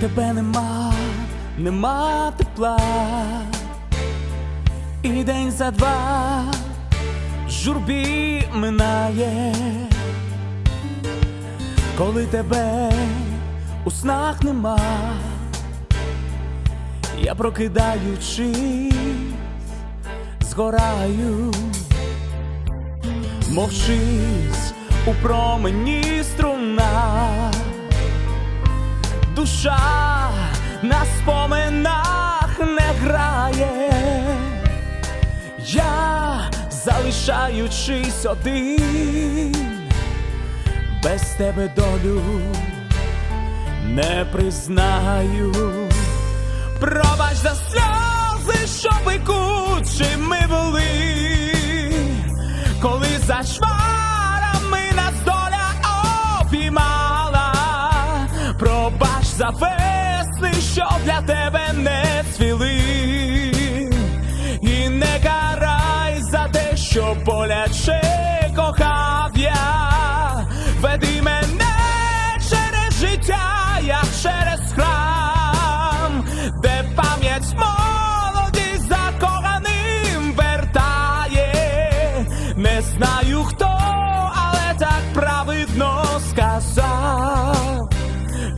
тебе нема, нема тепла, і день за два журбі минає, коли тебе у снах нема, я прокидаючись, згораю, мовчись у промені струна душа на споминах не грає, я залишаючись один, без тебе долю не признаю. Пробач за сльози, за весни, що для тебе не цвіли, і не карай за те, що боляче кохав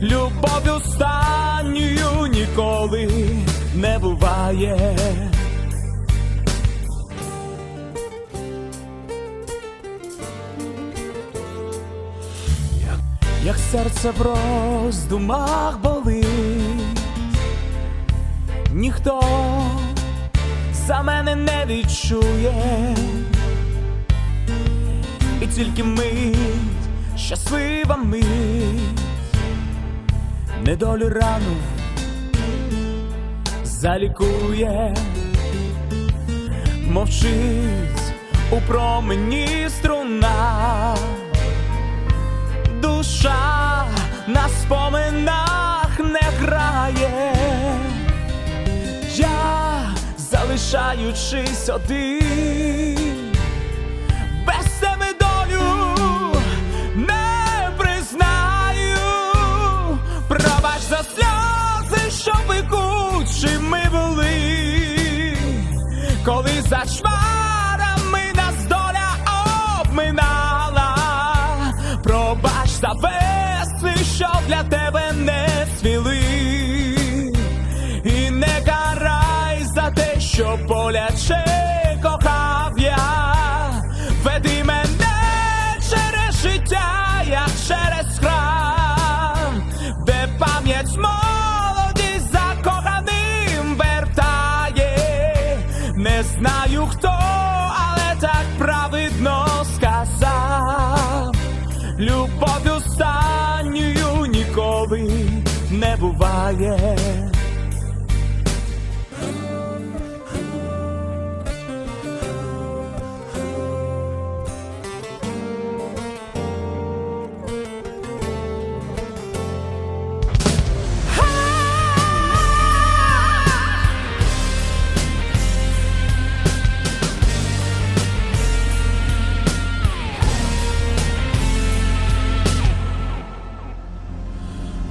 Любов останньою ніколи не буває. Як, як серце в роздумах болить, ніхто за мене не відчує, і тільки мить, щаслива мить недолю рану залікує, мовчить у промені струна, душа на споминах не грає, я залишаючись один, коли за чмарами нас доля обминала. Пробач за весни, що для тебе не цвіли, і не карай за те, що боляче не знаю хто, але так праведно сказав. Любов останньою ніколи не буває.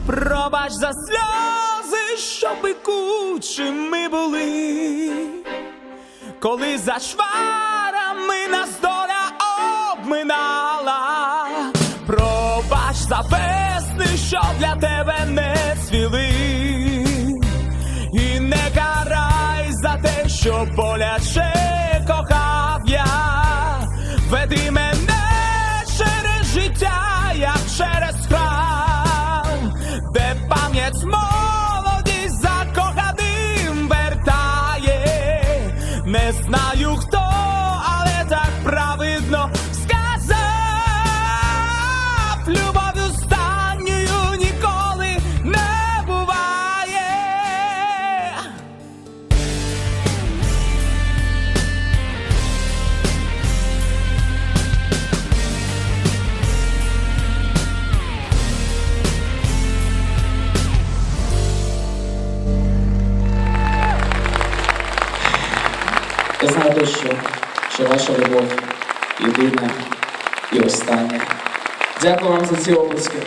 Пробач за сльози, що пекучими були, коли за шварами нас доля обминала. Пробач за весни, що для тебе не цвіли, і не карай за те, що боляче Знаю що ваша любов єдина і остання. Дякую вам за ці обласки.